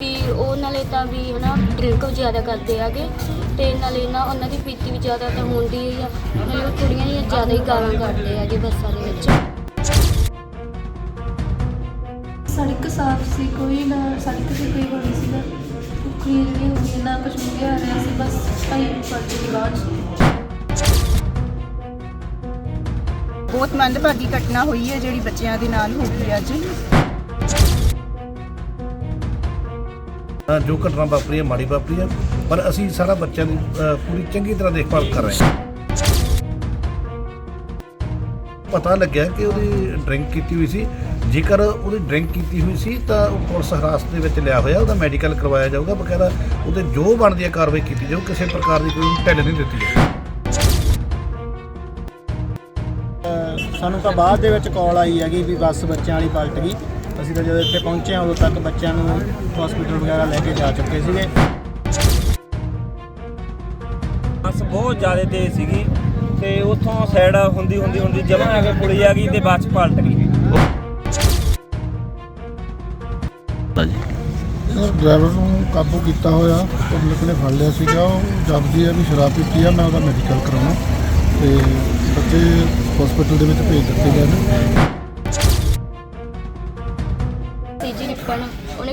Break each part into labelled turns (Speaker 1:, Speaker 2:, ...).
Speaker 1: ਵੀ ਉਹ ਨਾਲੇ ਤਾਂ ਵੀ ਹਨਾ ਡਰਿੰਕ ਜ਼ਿਆਦਾ ਕਰਦੇ ਆਗੇ ਤੇ ਨਾਲੇ ਨਾ ਉਹਨਾਂ ਦੀ ਪੀਤੀ ਵੀ ਜ਼ਿਆਦਾ ਤਾਂ ਹੁੰਦੀ ਹੀ ਆ। ਨਾਲੇ ਉਹ ਕੁੜੀਆਂ ਹੀ ਜ਼ਿਆਦਾ ਹੀ ਗਾਲਾਂ ਕੱਢਦੇ ਆਗੇ ਬੱਸਾਂ ਦੇ ਵਿੱਚ।
Speaker 2: ਸੜਕ ਸਾਫ਼ ਸੀ ਕੋਈ ਨਾ ਸੜਕ ਤੇ ਕੋਈ ਹੋਣੀ ਸੀ ਨਾ ਕੁਕਰੀ ਨਹੀਂ ਹੋਈ ਨਾ ਕੁਝ ਮੁੰਡਿਆ ਆ ਰਿਹਾ ਸੀ ਬਸ ਭਾਈ ਪੜਦੇ ਦੀ ਬਾਅਦ
Speaker 3: ਬਹੁਤ ਮੰਦਭਾਗੀ ਘਟਨਾ ਹੋਈ ਹੈ ਜਿਹੜੀ ਬੱਚਿਆਂ ਦੇ ਨਾਲ ਹੋ ਗਈ ਅੱਜ।
Speaker 4: ਜੋ ਘਟਨਾ ਵਾਪਰੀ ਹੈ, ਮਾੜੀ ਵਾਪਰੀ ਹੈ, ਪਰ ਅਸੀਂ ਸਾਰਾ ਬੱਚਿਆਂ ਦੀ ਪੂਰੀ ਚੰਗੀ ਤਰ੍ਹਾਂ ਦੇਖਭਾਲ ਕਰ ਰਹੇ ਹਾਂ। ਪਤਾ ਲੱਗਿਆ ਕਿ ਉਹਦੀ ਡਰਿੰਕ ਕੀਤੀ ਹੋਈ ਸੀ। ਜੇਕਰ ਉਹਦੀ ਡਰਿੰਕ ਕੀਤੀ ਹੋਈ ਸੀ, ਤਾਂ ਉਹ ਪੁਲਿਸ ਹਿਰਾਸਤ ਦੇ ਵਿੱਚ ਲਿਆ ਹੋਇਆ, ਉਹਦਾ ਮੈਡੀਕਲ ਕਰਵਾਇਆ ਜਾਊਗਾ। ਬਕਾਇਦਾ ਉਹਦੇ ਜੋ ਬਣਦੀ ਹੈ ਕਾਰਵਾਈ ਕੀਤੀ ਜਾਊ, ਕਿਸੇ ਪ੍ਰਕਾਰ ਦੀ ਕੋਈ ਢਿੱਲ ਨਹੀਂ ਦਿੱਤੀ ਜਾਊ।
Speaker 5: ਸਾਨੂੰ ਤਾਂ ਬਾਅਦ ਦੇ ਵਿੱਚ ਕਾਲ ਆਈ ਹੈਗੀ ਵੀ ਬੱਸ ਬੱਚਿਆਂ ਵਾਲੀ ਪਲਟ ਗਈ। ਅਸੀਂ ਤਾਂ ਜਦੋਂ ਇੱਥੇ ਪਹੁੰਚੇ ਹਾਂ ਉਦੋਂ ਤੱਕ ਬੱਚਿਆਂ ਨੂੰ ਹਸਪੀਟਲ ਵਗੈਰਾ ਲੈ ਕੇ ਜਾ ਚੁੱਕੇ ਸੀਗੇ।
Speaker 6: ਬੱਸ ਬਹੁਤ ਜ਼ਿਆਦਾ ਤੇਜ਼ ਸੀਗੀ ਤੇ ਉੱਥੋਂ ਸਾਈਡ ਹੁੰਦੀ ਹੁੰਦੀ ਹੁੰਦੀ ਜਮਾਂ ਆ ਕੇ ਪੁਲੀ ਆ ਗਈ ਤੇ ਬੱਸ ਪਲਟ ਗਈ।
Speaker 7: ਸਰ ਡਰਾਈਵਰ ਨੂੰ ਕਾਬੂ ਕੀਤਾ ਹੋਇਆ ਪਬਲਿਕ ਨੇ ਫੜ ਲਿਆ ਸੀਗਾ ਉਹ ਜਪਦੀ ਹੈ ਵੀ ਸ਼ਰਾਬ ਪੀਤੀ ਆ ਮੈਂ ਉਹਦਾ ਮੈਡੀਕਲ ਕਰਾਉਣਾ। ਤੇ ਬੱਚੇ ਹਸਪੀਟਲ ਦੇ ਵਿੱਚ ਭੇਜ ਦਿੱਤੇ ਗਏ ਨੇ।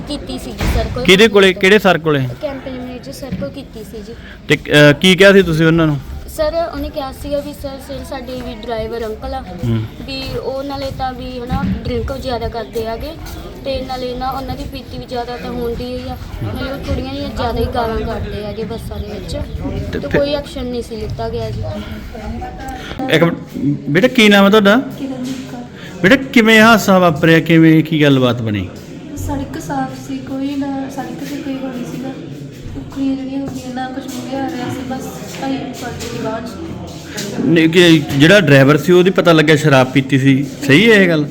Speaker 1: ਕੀਤੀ ਸੀ ਜੀ ਸਰ ਕੋਲ।
Speaker 8: ਕਿਹਦੇ ਕੋਲੇ ਕਿਹੜੇ ਸਰ ਕੋਲੇ?
Speaker 1: ਕੈਂਪੇਨ ਮੈਨੇਜਰ ਸਰ ਕੋਲ ਕੀਤੀ ਸੀ ਜੀ।
Speaker 8: ਤੇ ਅਹ, ਕੀ ਕਿਹਾ ਸੀ ਤੁਸੀਂ ਉਹਨਾਂ ਨੂੰ?
Speaker 1: ਸਰ ਉਹਨੇ ਕਿਹਾ ਸੀਗਾ ਵੀ ਸਰ ਸਰ ਸਾਡੇ ਵੀ ਡਰਾਈਵਰ ਅੰਕਲ ਆ ਵੀ ਉਹ ਨਾਲੇ ਤਾਂ ਵੀ ਹਨਾ ਡਰਿੰਕ ਜ਼ਿਆਦਾ ਕਰਦੇ ਆਗੇ ਤੇ ਨਾਲੇ ਨਾ ਉਹਨਾਂ ਦੀ ਪੀਤੀ ਵੀ ਜ਼ਿਆਦਾ ਤਾਂ ਹੁੰਦੀ ਹੀ ਆ। ਨਾਲੇ ਉਹ ਕੁੜੀਆਂ ਹੀ ਜ਼ਿਆਦਾ ਹੀ ਗਾਲਾਂ ਕੱਢਦੇ ਆਗੇ ਬੱਸਾਂ ਦੇ ਵਿੱਚ ਤੇ
Speaker 8: ਫਿਰ-
Speaker 1: ਕੋਈ ਐਕਸ਼ਨ ਨਹੀਂ ਸੀ ਲਿੱਤਾ ਗਿਆ ਜੀ।
Speaker 8: ਇੱਕ ਮਿੰਟ, ਬੇਟਾ ਕੀ ਨਾਮ ਹੈ ਤੁਹਾਡਾ?
Speaker 2: ਕਿਰਨਦੀਪ ਕੌਰ
Speaker 8: ਬੇਟਾ ਕਿਵੇਂ ਹਾਦਸਾ ਵਾਪਰਿਆ ਕਿਵੇਂ ਕੀ ਗੱਲਬਾਤ ਬਣੀ
Speaker 2: ਸੜਕ ਸਾਫ਼ ਸੀ ਕੋਈ ਨਾ ਸੜਕ ਤੇ ਕੋਈ ਹੋਣੀ ਸੀ ਨਾ ਨਹੀਂ ਹੋਈ ਨਾ ਕੁਝ ਮੁੰਡਿਆ ਆ ਰਿਹਾ ਸੀ ਬਸ ਭਾਈ ਪੜਦੇ ਦੀ ਬਾਅਦ
Speaker 8: ਨਹੀਂ, ਕਿ ਜਿਹੜਾ ਡਰਾਈਵਰ ਸੀ ਉਹਦੀ ਪਤਾ ਲੱਗਿਆ ਸ਼ਰਾਬ ਪੀਤੀ ਸੀ। ਸਹੀ ਹੈ ਇਹ ਗੱਲ?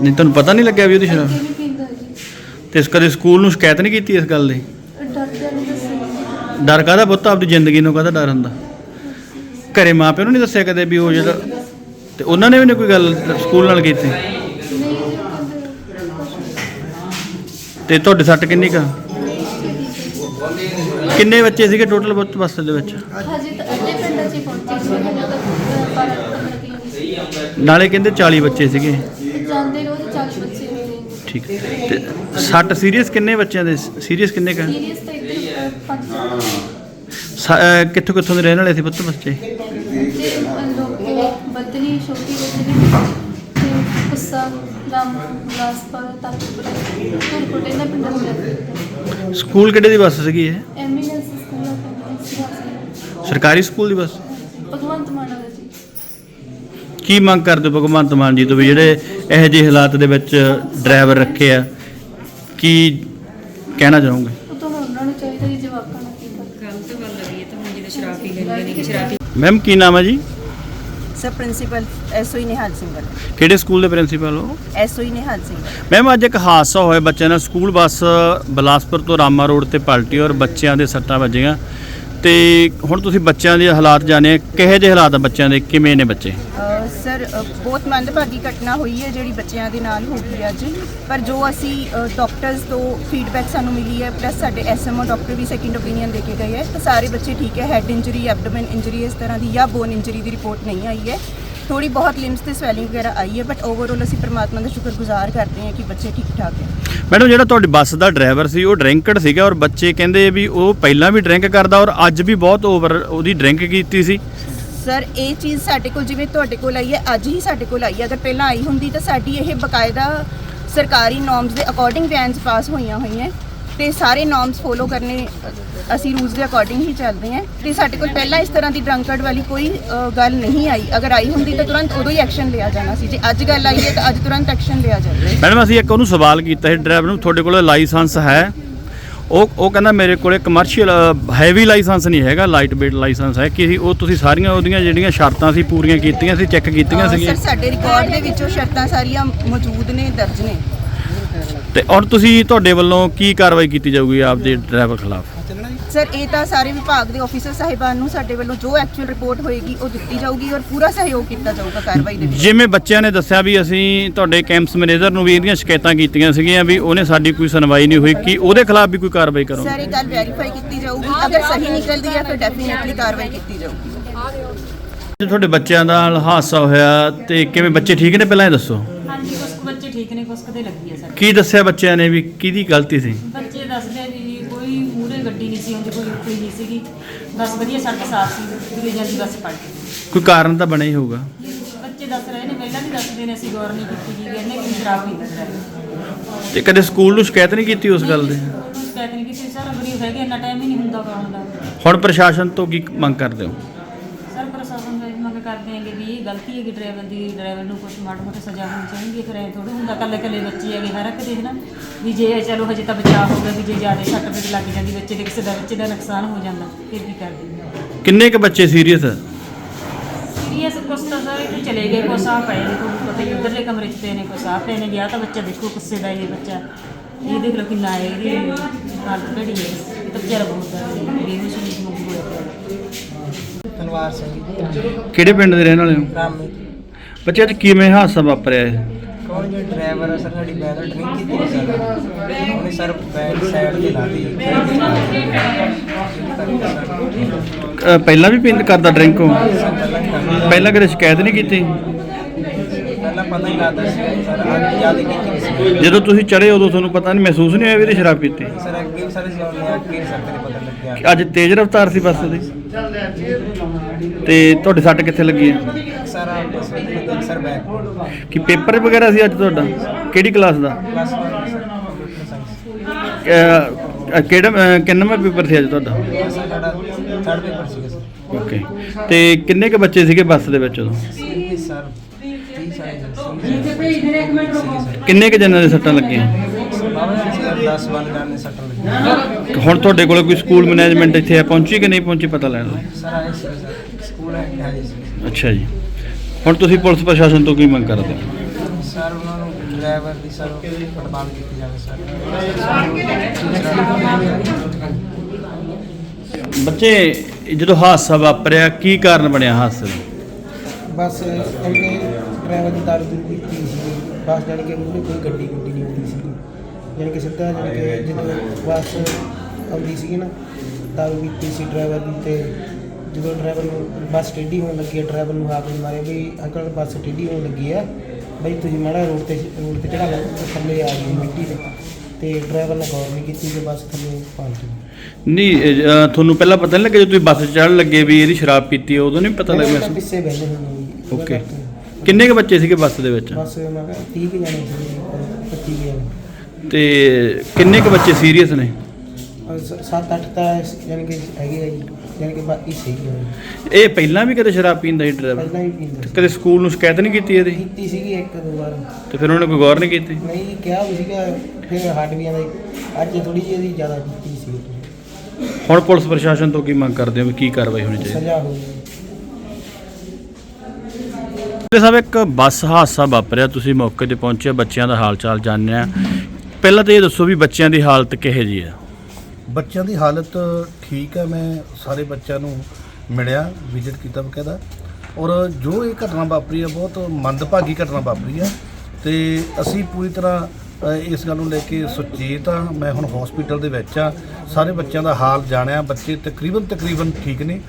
Speaker 8: ਨਹੀਂ ਤੁਹਾਨੂੰ ਪਤਾ ਨਹੀਂ ਲੱਗਿਆ ਵੀ ਉਹਦੀ ਸ਼ਰਾਬ?
Speaker 2: ਅੱਗੇ ਵੀ ਪੀਂਦਾ ਜੀ।
Speaker 8: ਤੇ ਇਸ ਕਦੇ ਸਕੂਲ ਨੂੰ ਸ਼ਿਕਾਇਤ ਨਹੀਂ ਕੀਤੀ ਇਸ ਗੱਲ ਦੀ?
Speaker 2: ਡਾਕਟਰ ਨੇ ਦੱਸਿਆ
Speaker 8: ਡਰ ਕਾਹਦਾ ਪੁੱਤ? ਆਪਦੀ ਜ਼ਿੰਦਗੀ ਨੂੰ ਕਾਹਦਾ ਡਰ ਹੁੰਦਾ? ਘਰੇ ਮਾਪਿਆਂ ਨੂੰ ਨਹੀਂ ਦੱਸਿਆ ਕਦੇ ਵੀ ਉਹ ਜਿਹੜਾ ਤੇ ਉਹਨਾਂ ਨੇ ਵੀ ਨਹੀਂ ਕੋਈ ਗੱਲ ਸਕੂਲ ਨਾਲ ਕੀਤੀ?
Speaker 2: ਨਹੀਂ ਜੀ ਉਹ ਕਹਿੰਦੇ ਕੁਛ ਨਹੀਂ।
Speaker 8: ਤੇ ਤੁਹਾਡੇ ਸੱਟ ਕਿੰਨੀ ਕਾ ਕਿੰਨੇ ਬੱਚੇ ਸੀਗੇ ਟੋਟਲ ਬੱਸ ਦੇ ਵਿੱਚ?
Speaker 2: ਹਜੇ ਤਾਂ ਅੱਡੇ ਪਿੰਡ 'ਚ ਹੀ ਪਹੁੰਚੇ ਸੀ ਹਜੇ ਤੱਕ 12 15 ਕਿਲੋਮੀਟਰ
Speaker 8: ਨਾਲੇ ਕਹਿੰਦੇ 40 ਬੱਚੇ ਸੀਗੇ।
Speaker 2: ਜਾਂਦੇ ਰੋਜ਼ 40 ਬੱਚੇ ਹੁੰਦੇ ਨੇ
Speaker 8: ਠੀਕ। ਤੇ ਸੱਟ ਸੀਰੀਅਸ ਕਿੰਨੇ ਬੱਚਿਆਂ ਦੇ? ਸੀਰੀਅਸ ਕਿੰਨੇ ਕਾ?
Speaker 2: ਸੀਰੀਅਸ ਤਾਂ ਇੱਧਰ ਅਹ, ਪੰਜ
Speaker 8: ਕਿੱਥੋਂ ਕਿੱਥੋਂ ਦੇ ਰਹਿਣ ਵਾਲੇ ਸੀ ਪੁੱਤ ਬੱਚੇ?
Speaker 2: ਤੇ ਲੋਕ ਬਦਨੀ ਛੋਟੀ ਬਦਨੀ ਤੇ ਕੁੱਸਾ ਰਾਮ ਲਾਸਪਰ ਤਾਕਪੁਰ ਤੁਰਕੋਟੇ ਦਾ ਪਿੰਡ ਹੁੰਦਾ
Speaker 8: ਸਕੂਲ ਕਿਹੜੇ ਦੀ ਬੱਸ ਸੀਗੀ ਇਹ?
Speaker 2: ਐਮਐਨਐਸ ਸਕੂਲ ਦਾ
Speaker 8: ਸਰਕਾਰੀ ਸਕੂਲ ਦੀ ਬੱਸ?
Speaker 2: ਭਗਵੰਤ ਮਾਨ ਦਾ ਜੀ
Speaker 8: ਕੀ ਮੰਗ ਕਰਦੇ ਹੋ ਭਗਵੰਤ ਮਾਨ ਜੀ ਤੋਂ ਵੀ ਜਿਹੜੇ ਇਹੋ ਜਿਹੇ ਹਾਲਾਤ ਦੇ ਵਿੱਚ ਡਰਾਈਵਰ ਰੱਖੇ ਆ ਕੀ ਕਹਿਣਾ ਚਾਹੋਗੇ?
Speaker 2: ਉਹ ਤਾਂ ਹੁਣ ਉਹਨਾਂ ਨੂੰ ਚਾਹੀਦਾ ਜੀ ਜਵਾਕਾਂ ਨੂੰ ਕੀ ਕਰ
Speaker 8: ਮੈਮ ਕੀ ਨਾਮ ਹੈ ਜੀ?
Speaker 3: Sir principal SOE Nihal Singh
Speaker 8: ਕਿਹੜੇ ਸਕੂਲ ਦੇ ਪ੍ਰਿੰਸੀਪਲ ਹੋ?
Speaker 3: ਐਸਓਈ ਨਿਹਾਲ ਸਿੰਘ
Speaker 8: ਮੈਮ ਅੱਜ ਇੱਕ ਹਾਦਸਾ ਹੋਇਆ। ਬੱਚਿਆਂ ਨਾਲ ਸਕੂਲ ਬੱਸ ਬਲਾਸਪੁਰ ਤੋਂ ਰਾਮਾ ਰੋਡ ਤੇ ਪਲਟੀ ਔਰ ਬੱਚਿਆਂ ਦੇ ਸੱਟਾਂ ਵੱਜੀਆਂ। ਤੇ ਹੁਣ ਤੁਸੀਂ ਬੱਚਿਆਂ ਦੇ ਹਾਲਾਤ ਜਾਣੇ ਕਿਹੋ ਜਿਹੇ ਹਾਲਾਤ ਆ ਬੱਚਿਆਂ ਦੇ? ਕਿਵੇਂ ਨੇ ਬੱਚੇ?
Speaker 3: ਅ, ਬਹੁਤ ਮੰਦਭਾਗੀ ਘਟਨਾ ਹੋਈ ਹੈ ਜਿਹੜੀ ਬੱਚਿਆਂ ਦੇ ਨਾਲ ਹੋ ਗਈ ਅੱਜ। ਪਰ ਜੋ ਅਸੀਂ ਡਾਕਟਰਸ ਤੋਂ ਫੀਡਬੈਕ ਸਾਨੂੰ ਮਿਲੀ ਹੈ ਪਲੱਸ ਸਾਡੇ ਐਸਐਮਓ ਡਾਕਟਰ ਵੀ ਸੈਕਿੰਡ ਓਪੀਨੀਅਨ ਦੇ ਕੇ ਗਏ ਹੈ ਤਾਂ ਸਾਰੇ ਬੱਚੇ ਠੀਕ ਹੈ ਹੈਡ ਇੰਜਰੀ ਐਬਡੋਮਨ ਇੰਜਰੀ ਇਸ ਤਰ੍ਹਾਂ ਦੀ ਜਾਂ ਬੋਨ ਇੰਜਰੀ ਦੀ ਰਿਪੋਰਟ ਨਹੀਂ ਆਈ ਹੈ। ਥੋੜੀ ਬਹੁਤ ਲਿੰਬਸ ਤੇ ਸਵੈਲਿੰਗ ਵਗੈਰਾ ਆਈ ਹੈ ਬਟ ਓਵਰਆਲ ਅਸੀਂ ਪ੍ਰਮਾਤਮਾ ਦਾ ਸ਼ੁਕਰਗੁਜ਼ਾਰ ਕਰਦੇ ਹਾਂ ਕਿ ਬੱਚੇ ਠੀਕ ਠਾਕ ਹੈ।
Speaker 8: ਮੈਡਮ ਜਿਹੜਾ ਤੁਹਾਡੀ ਬੱਸ ਦਾ ਡਰਾਈਵਰ ਸੀ ਉਹ ਡਰਿੰਕਡ ਸੀਗਾ ਔਰ ਬੱਚੇ ਕਹਿੰਦੇ ਵੀ ਉਹ ਪਹਿਲਾਂ ਵੀ ਡਰਿੰਕ ਕਰਦਾ ਔਰ ਅੱਜ ਵੀ ਬਹੁਤ ਓਵਰ ਉਹਦੀ ਡਰਿੰਕ ਕੀਤੀ ਸੀ।
Speaker 3: ਸਰ, ਇਹ ਚੀਜ਼ ਸਾਡੇ ਕੋਲ ਜਿਵੇਂ ਤੁਹਾਡੇ ਕੋਲ ਆਈ ਹੈ, ਅੱਜ ਹੀ ਸਾਡੇ ਕੋਲ ਆਈ ਹੈ। ਅਗਰ ਪਹਿਲਾਂ ਆਈ ਹੁੰਦੀ ਤਾਂ ਸਾਡੀ ਇਹ ਬਕਾਇਦਾ ਸਰਕਾਰੀ ਨੋਰਮਸ ਦੇ ਅਕੋਰਡਿੰਗ ਵੈਨਸ ਪਾਸ ਹੋਈਆਂ ਹੋਈਆਂ। ਤੇ ਸਾਰੇ ਨੋਰਮਸ ਫੋਲੋ ਕਰਨੇ, ਅਸੀਂ ਰੂਲਸ ਦੇ ਅਕੋਰਡਿੰਗ ਹੀ ਚੱਲਦੇ ਹਾਂ। ਤੇ ਸਾਡੇ ਕੋਲ ਪਹਿਲਾਂ ਇਸ ਤਰ੍ਹਾਂ ਦੀ ਡਰੰਕਰਡ ਵਾਲੀ ਕੋਈ ਗੱਲ ਨਹੀਂ ਆਈ। ਅਗਰ ਆਈ ਹੁੰਦੀ ਤਾਂ ਤੁਰੰਤ ਉਦੋਂ ਹੀ ਐਕਸ਼ਨ ਲਿਆ ਜਾਣਾ ਸੀ। ਜੇ ਅੱਜ ਗੱਲ ਆਈ ਹੈ ਤਾਂ ਅੱਜ ਤੁਰੰਤ ਐਕਸ਼ਨ ਲਿਆ ਜਾਵੇ
Speaker 8: ਮੈਡਮ ਅਸੀਂ ਇੱਕ ਉਹਨੂੰ ਸਵਾਲ ਕੀਤਾ ਸੀ, ਡਰਾਈਵਰ ਨੂੰ, ਤੁਹਾਡੇ ਕੋਲ ਲਾਇਸੈਂਸ ਹੈ। ਉਹ ਉਹ ਕਹਿੰਦਾ ਮੇਰੇ ਕੋਲੇ ਕਮਰਸ਼ੀਅਲ ਹੈਵੀ ਲਾਇਸੈਂਸ ਨਹੀਂ ਹੈਗਾ ਲਾਈਟ weight ਲਾਇਸੈਂਸ ਹੈ। ਕਿ ਉਹ ਤੁਸੀਂ ਸਾਰੀਆਂ ਉਹਦੀਆਂ ਜਿਹੜੀਆਂ ਸ਼ਰਤਾਂ ਸੀ ਪੂਰੀਆਂ ਕੀਤੀਆਂ ਸੀ ਚੈੱਕ ਕੀਤੀਆਂ ਸੀਗੀਆਂ?
Speaker 3: ਸਰ ਸਾਡੇ ਰਿਕਾਰਡ ਦੇ ਵਿੱਚ ਉਹ ਸ਼ਰਤਾਂ ਸਾਰੀਆਂ ਮੌਜੂਦ ਨੇ ਦਰਜ ਨੇ।
Speaker 8: ਤੇ ਹੁਣ ਤੁਸੀਂ ਤੁਹਾਡੇ ਵੱਲੋਂ ਕੀ ਕਾਰਵਾਈ ਕੀਤੀ ਜਾਊਗੀ ਆਪਦੇ ਡਰਾਈਵਰ ਖਿਲਾਫ?
Speaker 3: ਸਰ ਇਹ ਤਾਂ ਸਾਰੇ ਵਿਭਾਗ ਦੇ ਆਫੀਸਰ ਸਾਹਿਬਾਨ ਨੂੰ ਸਾਡੇ ਵੱਲੋਂ ਜੋ ਐਕਚੁਅਲ ਰਿਪੋਰਟ ਹੋਏਗੀ ਉਹ ਦਿੱਤੀ ਜਾਊਗੀ ਔਰ ਪੂਰਾ ਸਹਿਯੋਗ ਕੀਤਾ ਜਾਊਗਾ ਕਾਰਵਾਈ ਦੇ ਵਿੱਚ।
Speaker 8: ਜਿਵੇਂ ਬੱਚਿਆਂ ਨੇ ਦੱਸਿਆ ਵੀ ਅਸੀਂ ਤੁਹਾਡੇ ਕੈਂਪਸ ਮੈਨੇਜਰ ਨੂੰ ਵੀ ਇਹਦੀਆਂ ਸ਼ਿਕਾਇਤਾਂ ਕੀਤੀਆਂ ਸੀਗੀਆਂ ਵੀ ਉਹਨੇ ਸਾਡੀ ਕੋਈ ਸੁਣਵਾਈ ਨਹੀਂ ਹੋਈ ਕੀ ਉਹਦੇ ਖਿਲਾਫ ਵੀ ਕੋਈ ਕਾਰਵਾਈ ਕਰੋਗੇ?
Speaker 3: ਸਰ ਇਹ ਗੱਲ ਵੈਰੀਫਾਈ ਕੀਤੀ ਜਾਊਗੀ। ਅਗਰ ਸਹੀ ਨਿਕਲਦੀ ਹੈ ਫਿਰ ਡੈਫੀਨਿਟਲੀ ਕਾਰਵਾਈ ਕੀਤੀ ਜਾਊਗੀ।
Speaker 8: ਜੇ ਤੁਹਾਡੇ ਬੱਚਿਆਂ ਦਾ ਹਾਦਸਾ ਹੋਇਆ ਤੇ ਕਿਵੇਂ ਬੱਚੇ ਠੀਕ ਨੇ? ਪਹਿਲਾਂ ਇਹ ਦੱਸੋ।
Speaker 9: ਹਾਂਜੀ ਬੱਚੇ ਠੀਕ ਨੇ ਕਦੇ ਲੱਗੀ ਹੈ ਸਰ।
Speaker 8: ਕੀ ਦੱਸਿਆ ਬੱਚਿਆਂ ਨੇ ਵੀ? ਕਿਹਦੀ ਗਲਤੀ ਸੀ?
Speaker 9: ਕੋਈ ਨਹੀਂ ਸੀਗੀ। ਬਸ ਵਧੀਆ ਸੜਕ ਸਾਫ਼ ਸੀ ਵੀਰੇ ਜਾਂਦੀ ਬੱਸ ਪਲਟ ਗਈ।
Speaker 8: ਕੋਈ ਕਾਰਨ ਤਾਂ ਬਣਿਆ ਹੀ ਹੋਊਗਾ।
Speaker 9: ਬੱਚੇ ਦੱਸ ਰਹੇ ਨੇ ਪਹਿਲਾਂ ਵੀ ਦੱਸਦੇ ਨੇ ਅਸੀਂ ਗੌਰ ਨਹੀਂ ਕੀਤੀ ਜੀ ਇਹਨੇ ਕਿ ਸ਼ਰਾਬ ਪੀਂਦਾ ਸੀ
Speaker 8: ਤੇ ਕਦੇ ਸਕੂਲ ਨੂੰ ਸ਼ਿਕਾਇਤ ਨਹੀਂ ਕੀਤੀ ਉਸ ਗੱਲ ਦੀ?
Speaker 9: ਸ਼ਿਕਾਇਤ ਨਹੀਂ ਕੀਤੀ। ਸਰ ਗਰੀਬ ਹੈਗੇ ਇੰਨਾ ਟਾਈਮ ਹੀ ਨਹੀਂ ਹੁੰਦਾ ਕਰਾਉਣ ਦਾ।
Speaker 8: ਹੁਣ ਪ੍ਰਸ਼ਾਸਨ ਤੋਂ ਕੀ ਮੰਗ ਕਰਦੇ ਹੋ
Speaker 9: ਸਰ ਪ੍ਰਸ਼ਾਸਨ ਦਾ ਇਹ ਮੰਗ ਕਰਦੇ ਆਂਗੇ ਵੀ ਇਹ ਗਲਤੀ ਹੈਗੀ ਡਰਾਈਵਰ ਦੀ ਡਰਾਈਵਰ ਨੂੰ ਕੁਝ ਮਾੜਾ ਮੋਟਾ ਸਜ਼ਾ ਹੋਣੀ ਚਾਹੀਦੀ ਹੈ ਫਿਰ ਐ ਥੋੜਾ ਹੁੰਦਾ ਕੱਲੇ ਕੱਲੇ ਬੱਚੇ ਹੈਗੇ ਹਰ ਇੱਕ ਦੇ ਨਾ ਵੀ ਜੇ ਚਲੋ ਹਜੇ ਤਾਂ ਬਚਾਅ ਹੋ ਗਿਆ ਵੀ ਜੇ ਜ਼ਿਆਦਾ ਸੱਟ ਫੇਟ ਲੱਗ ਜਾਂਦੀ ਬੱਚੇ ਦੇ ਕਿਸੇ ਦਾ ਬੱਚੇ ਦਾ ਨੁਕਸਾਨ ਹੋ ਜਾਂਦਾ ਫਿਰ ਕੀ ਕਰਦੇ
Speaker 8: ਕਿੰਨੇ ਕ ਬੱਚੇ ਸੀਰੀਅਸ?
Speaker 9: ਸੀਰੀਅਸ ਕੁਛ ਤਾਂ ਸਰ ਇੱਥੇ ਚਲੇ ਗਏ ਕੁਛ ਆ ਪਏ ਨੇ ਤੁਹਾਨੂੰ ਪਤਾ ਹੀ ਉਧਰਲੇ ਕਮਰੇ 'ਚ ਪਏ ਨੇ ਕੁਛ ਆ ਪਏ ਨੇ ਗਿਆ ਤਾਂ ਬੱਚਾ ਦੇਖੋ ਗੁੱਸੇ ਦਾ ਇਹ ਬੱਚਾ। ਇਹ ਦੇਖ ਲਓ ਕਿੰਨਾ ਹੈ ਇਹਦੀ ਹਾਲਤ ਘੜੀ ਹੈ ਇਹ ਤਾਂ ਵਿਚਾਰਾ ਬਹੁਤ ਹੈ ਬੇਹੋਸ਼ ਹੋਇਆ ਪਿਆ
Speaker 5: ਤਨਵਾਰ ਸਿੰਘ
Speaker 8: ਕਿਹੜੇ ਪਿੰਡ ਦੇ ਰਹਿਣ ਵਾਲੇ ਹੋ?
Speaker 5: ਰਾਮੇ।
Speaker 8: ਬੱਚੇ ਅੱਜ ਕਿਵੇਂ ਹਾਦਸਾ ਵਾਪਰਿਆ ਇਹ?
Speaker 5: ਕੌਣ ਜੋ? ਡਰਾਈਵਰ ਹੈ ਸਰ ਸਾਡੀ ਬੈਨ ਡਰਿੰਕ ਕੀਤੀ ਸੀ ਸਰ। ਉਹਨੇ ਸਰ ਬੈਨ ਸਾਈਡ ਤੇ ਲਾ ਦੀ
Speaker 8: ਅ, ਪਹਿਲਾਂ ਵੀ ਪਿੰਡ ਕਰਦਾ ਡਰਿੰਕ ਹੋ ਪਹਿਲਾਂ ਕਦੇ ਸ਼ਿਕਾਇਤ ਨਹੀਂ ਕੀਤੀ?
Speaker 5: ਪਹਿਲਾਂ ਪਤਾ ਹੀ ਲੱਗਦਾ ਸੀ ਸਰ ਅੱਜ ਯਾਦ ਕੀਤੀ ਸੀ।
Speaker 8: ਜਦੋਂ ਤੁਸੀਂ ਚੜੇ ਉਦੋਂ ਤੁਹਾਨੂੰ ਪਤਾ ਨਹੀਂ ਮਹਿਸੂਸ ਨਹੀਂ ਹੋਇਆ ਵੀ ਇਹਨੇ ਸ਼ਰਾਬ ਪੀਤੀ?
Speaker 5: ਸਰ ਅੱਗੇ ਵੀ ਸਾਰੇ ਸਿਆਉਣੇ ਆ ਅੱਗੇ ਸਰ ਕਦੇ ਪਤਾ ਲੱਗਿਆ।
Speaker 8: ਅੱਜ ਤੇਜ਼ ਰਫ਼ਤਾਰ ਸੀ ਬੱਸ ਦੀ? ਤੇ ਤੁਹਾਡੇ ਸੱਟ ਕਿੱਥੇ ਲੱਗੀ? ਹੈ
Speaker 5: ਸਰ ਸਰ ਬੈਕ
Speaker 8: ਕਿ ਪੇਪਰ ਵਗੈਰਾ ਸੀ ਅੱਜ ਤੁਹਾਡਾ? ਕਿਹੜੀ ਕਲਾਸ ਦਾ?
Speaker 5: ਪਲੱਸ 1 ਸਰ ਕੰਪਿਊਟਰ ਸਾਇੰਸ
Speaker 8: ਅ, ਅ, ਕਿਹੜਾ ਅ, ਕਿੰਨਵਾਂ ਪੇਪਰ ਸੀ ਅੱਜ ਤੁਹਾਡਾ?
Speaker 5: ਸਰ ਸਾਡਾ ਥਰਡ ਪੇਪਰ ਸੀਗਾ ਸਰ
Speaker 8: ਓਕੇ ਤੇ ਕਿੰਨੇ ਕ ਬੱਚੇ ਸੀਗੇ ਬੱਸ ਦੇ ਵਿੱਚ ਉਦੋਂ?
Speaker 5: ਸੀ ਸਰ 30 ਸਾਲ ਸੀ।
Speaker 8: ਕਿੰਨੇ ਕ ਜਨਾਂ ਦੇ ਸੱਟਾਂ ਲੱਗੀਆਂ?
Speaker 5: ਬਾਬਾ ਜੀ ਸਰ 10 12 ਜਾਣੇ ਸੱਟ ਲੱਗੀ
Speaker 8: ਹੁਣ ਤੁਹਾਡੇ ਕੋਲ ਕੋਈ ਸਕੂਲ ਮੈਨੇਜਮੈਂਟ ਇੱਥੇ ਆ ਪਹੁੰਚੀ ਕਿ ਨਹੀਂ ਪਹੁੰਚੀ ਪਤਾ ਲੈਣ ਲਈ?
Speaker 5: ਸਰ ਆਏ ਸੀ ਸਰ। ਸੀ।
Speaker 8: ਅੱਛਾ ਜੀ। ਹੁਣ ਤੁਸੀਂ ਪੁਲਿਸ ਪ੍ਰਸ਼ਾਸਨ ਤੋਂ ਕੀ ਮੰਗ ਕਰਦੇ? ਹੋ
Speaker 5: ਸਰ ਉਹਨਾਂ ਨੂੰ ਡਰਾਈਵਰ ਦੀ ਸਰ ਪੜਤਾਲ ਕੀਤੀ ਜਾਵੇ ਸਰ।
Speaker 8: ਬੱਚੇ ਜਦੋਂ ਹਾਦਸਾ ਵਾਪਰਿਆ ਕੀ ਕਾਰਨ ਬਣਿਆ ਹਾਦਸੇ ਦਾ?
Speaker 10: ਬਸ ਅੱਗੇ ਡਰਾਈਵਰ ਦੀ ਦਾਰੂ ਦੂਰ ਪੀਤੀ ਸੀ। ਬਸ ਜਾਣੀ ਕਿ ਮੂਹਰੇ ਕੋਈ ਗੱਡੀ ਗੁੱਡੀ ਨਹੀਂ ਆਉਂਦੀ ਸੀ। ਜਾਣੀ ਕਿ ਸਿੱਧਾ ਜਾਣੀ ਕਿ ਜਦੋਂ ਬੱਸ ਆਉਂਦੀ ਸੀ ਨਾ ਦਾਰੂ ਪੀਤੀ ਸੀ ਡਰਾਈਵਰ ਦੀ ਤੇ ਜਦੋਂ ਡਰਾਈਵਰ ਨੂੰ ਬੱਸ ਟੇਢੀ ਹੋਣ ਲੱਗੀ ਹੈ ਡਰਾਈਵਰ ਨੂੰ ਹਾਕ ਮਾਰੇ ਵੀ ਅੰਕਲ ਬੱਸ ਟੇਢੀ ਹੋਣ ਲੱਗੀ ਹੈ। ਬਈ ਤੁਸੀਂ ਮਾੜਾ ਰੋਡ ਤੇ ਰੋਡ ਤੇ ਚੜਾ ਲਓ ਥੱਲੇ ਆ ਗਈ ਮਿੱਟੀ ਤੇ ਤੇ ਡਰਾਈਵਰ ਨੇ ਗੌਰ ਨਹੀਂ ਕੀਤੀ ਕਿ ਬੱਸ ਥੱਲੇ ਗਈ।
Speaker 8: ਨਹੀਂ ਇਹ, ਤੁਹਾਨੂੰ ਪਹਿਲਾਂ ਪਤਾ ਨਹੀਂ ਲੱਗਿਆ ਜਦੋਂ ਤੁਸੀਂ ਬੱਸ ਚੜ੍ਹਨ ਲੱਗੇ ਵੀ ਇਹਦੀ ਸ਼ਰਾਬ ਪੀਤੀ ਹੈ ਉਦੋਂ ਨਹੀਂ ਪਤਾ ਲੱਗਿਆ
Speaker 10: ਮੈਂ ਪਿੱਛੇ ਬੈਠੇ ਜੀ
Speaker 8: ਓਕੇ ਕਿੰਨੇ ਕ ਬੱਚੇ ਸੀਗੇ ਬੱਸ ਦੇ ਵਿੱਚ?
Speaker 10: ਬਸ ਮੈਂ ਕਿਹਾ 30 ਕੁ ਜਾਣੇ ਸੀ 25 ਕੁ ਜਾਣੇ।
Speaker 8: ਤੇ ਕਿੰਨੇ ਕ ਬੱਚੇ ਸੀਰੀਅਸ ਨੇ?
Speaker 10: ਅਹ ਸ- ਸੱਤ ਅੱਠ ਤਾਂ ਇਸ- ਯਾਨੀ ਕਿ ਹੈਗੇ ਆ ਜੀ। ਯਾਨੀ ਕਿ ਬਾਕੀ ਸਹੀ ਹੈ।
Speaker 8: ਇਹ ਪਹਿਲਾਂ ਵੀ ਕਦੇ ਸ਼ਰਾਬ ਪੀਂਦਾ ਸੀ ਡਰਾਈਵਰ
Speaker 10: ਪਹਿਲਾਂ ਹੀ ਪੀਂਦਾ ਸੀ।
Speaker 8: ਕਦੇ ਸਕੂਲ ਨੂੰ ਸ਼ਿਕਾਇਤ ਨਹੀਂ ਕੀਤੀ ਇਹਦੀ?
Speaker 10: ਕੀਤੀ ਸੀਗੀ ਇੱਕ ਦੋ ਵਾਰ।
Speaker 8: ਤੇ ਫਿਰ ਉਹਨੇ ਕੋਈ ਗੌਰ ਨਹੀਂ ਕੀਤੀ?
Speaker 10: ਨਹੀਂ ਕਿਹਾ ਵੀ ਸੀਗਾ ਫਿਰ ਹਟ ਵੀ ਆਂਦਾ ਅੱਜ ਥੋੜੀ ਜਿਹੀ ਇਹਦੀ ਜ਼ਿਆਦਾ ਕੀਤੀ ਸੀ।
Speaker 8: ਹੁਣ ਪੁਲਿਸ ਪ੍ਰਸ਼ਾਸਨ ਤੋਂ ਕੀ ਮੰਗ ਕਰਦੇ ਹੋ ਵੀ ਕੀ ਕਾਰਵਾਈ ਹੋਣੀ ਚਾਹੀਦੀ?
Speaker 10: ਸਜ਼ਾ ਹੋ ਗਈ
Speaker 8: ਤੇ ਸਾਹਿਬ ਇੱਕ ਬੱਸ ਹਾਦਸਾ ਵਾਪਰਿਆ। ਤੁਸੀਂ ਮੌਕੇ ਤੇ ਪਹੁੰਚੇ ਬੱਚਿਆਂ ਦਾ ਹਾਲ ਚਾਲ ਜਾਣਿਆ ਪਹਿਲਾਂ ਤਾਂ ਇਹ ਦੱਸੋ ਵੀ ਬੱਚਿਆਂ ਦੀ ਹਾਲਤ ਕਿਹੋ ਜੀ ਹੈ?
Speaker 4: ਬੱਚਿਆਂ ਦੀ ਹਾਲਤ ਠੀਕ ਹੈ, ਮੈਂ ਸਾਰੇ ਬੱਚਿਆਂ ਨੂੰ ਮਿਲਿਆ ਵਿਜ਼ਿਟ ਕੀਤਾ ਬਕਾਇਦਾ। ਔਰ ਜੋ ਇਹ ਘਟਨਾ ਵਾਪਰੀ ਹੈ, ਬਹੁਤ ਮੰਦਭਾਗੀ ਘਟਨਾ ਵਾਪਰੀ ਹੈ। ਤੇ ਅਸੀਂ ਪੂਰੀ ਤਰ੍ਹਾਂ ਇਸ ਗੱਲ ਨੂੰ ਲੈ ਕੇ ਸੁਚੇਤ ਆ ਮੈਂ ਹੁਣ ਹਸਪੀਟਲ ਦੇ ਵਿੱਚ ਆ ਸਾਰੇ ਬੱਚਿਆਂ ਦਾ ਹਾਲ ਜਾਣਿਆ। ਬੱਚੇ ਤਕਰੀਬਨ ਤਕਰੀਬਨ ਠੀਕ ਨੇ।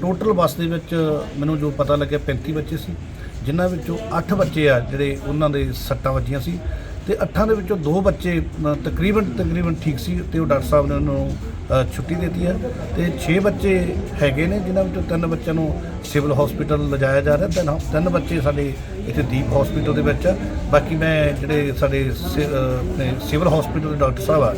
Speaker 4: ਟੋਟਲ ਬੱਸ ਦੇ ਵਿੱਚ ਮੈਨੂੰ ਜੋ ਪਤਾ ਲੱਗਿਆ 35 ਬੱਚੇ ਸੀ। ਜਿਨ੍ਹਾਂ ਵਿੱਚੋਂ 8 ਬੱਚੇ ਆ, ਜਿਹੜੇ ਉਹਨਾਂ ਦੇ ਸੱਟਾਂ ਵੱਜੀਆਂ ਸੀ। ਤੇ ਅੱਠਾਂ ਦੇ ਵਿੱਚੋਂ ਦੋ ਬੱਚੇ ਅ, ਤਕਰੀਬਨ ਤਕਰੀਬਨ ਠੀਕ ਸੀ ਤੇ ਉਹ ਡਾਕਟਰ ਸਾਹਿਬ ਨੇ ਉਹਨਾਂ ਨੂੰ ਅ, ਛੁੱਟੀ ਦਿੱਤੀ ਹੈ। ਤੇ 6 ਬੱਚੇ ਹੈਗੇ ਨੇ ਜਿਨ੍ਹਾਂ ਵਿੱਚੋਂ ਤਿੰਨ ਬੱਚਿਆਂ ਨੂੰ ਸਿਵਲ ਹਸਪੀਟਲ ਲਿਜਾਇਆ ਜਾ ਰਿਹਾ। ਤਿੰਨ ਤਿੰਨ ਬੱਚੇ ਸਾਡੇ ਇੱਥੇ ਦੀਪ ਹਸਪੀਟਲ ਦੇ ਵਿੱਚ ਆ। ਬਾਕੀ ਮੈਂ ਜਿਹੜੇ ਸਾਡੇ ਸਿ- ਅ, ਆਪਣੇ ਸਿਵਲ ਹਸਪੀਟਲ ਦੇ ਡਾਕਟਰ ਸਾਹਿਬ ਆ